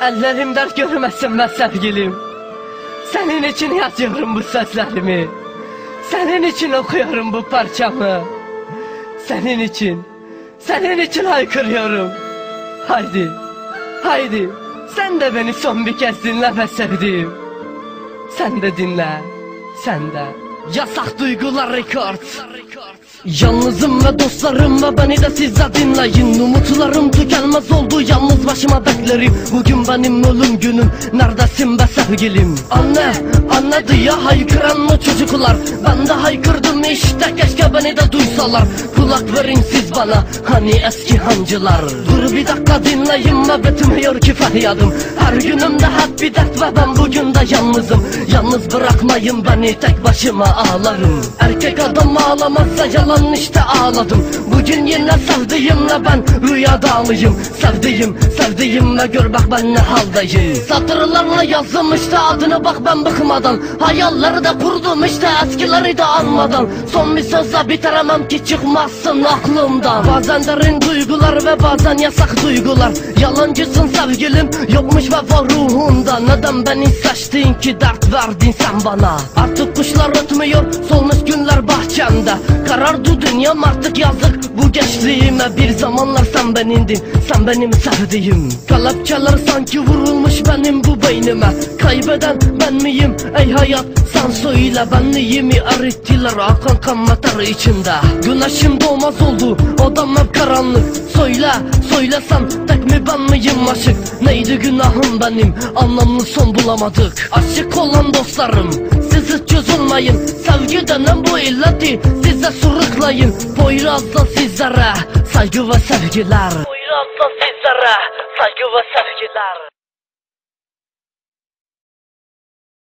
Ellerim dert görmesin be sevgilim. Senin için yazıyorum bu sözlerimi. Senin için okuyorum bu parçamı. Senin için, senin için haykırıyorum. Haydi, haydi. Sen de beni son bir kez dinle be sevdiğim. Sen de dinle, sen de. Yasak Duygular Records. Yalnızım ve dostlarım ve beni de siz de dinleyin. Umutlarım tükenmez oldu yalnız başıma beklerim. Bugün benim ölüm günüm neredesin be sevgilim? Anne, anne diye haykıran mı çocuklar. Ben de haykırdım işte keşke beni de duysalar. Kulak verin siz bana hani eski hancılar. Dur bir dakika dinleyin ve bitmiyor ki feryadım Her günümde hep bir dert ve ben bugün de yalnızım. Yalnız bırakmayın beni tek başıma ağlarım. Erkek adam ağlamazsa yalan işte ağladım Bugün yine sevdiğimle ben? Rüyada ağlayım Sevdiğim, sevdiğimle gör bak ben ne haldayım Satırlarla yazdım işte adını bak ben bıkmadan. Hayalleri de kurdum işte eskileri de anmadan. Son bir sözle bitiremem ki çıkmazsın aklımdan. Bazen derin duygular ve bazen yasak duygular. Yalancısın sevgilim yokmuş vefa ruhunda. Neden beni seçtin ki dert verdin sen bana? Artık kuşlar ötmüyor solmuş günler bahçemde Karardı dünyam artık yazık. Bu gençliğime Bir zamanlar sen benindin sen benim sevdiğim. Kelepçeler sanki vurulmuş benim bu beynime. Kaybeden ben miyim? Ey hayat sen söyle benliğimi erittiler akan kan meter içinde. Güneşim doğmaz oldu odam hep karanlık. Söyle söylesem tek mi ben miyim aşık? Neydi günahım benim? Anlamlı son bulamadık. Aşık olan dostlarım siz çözülmeyin. Sevgi denen bu illeti size sürükleyin. Poyraz'da sizlere saygı ve sevgiler. Poyraz'da sizlere saygı ve sevgiler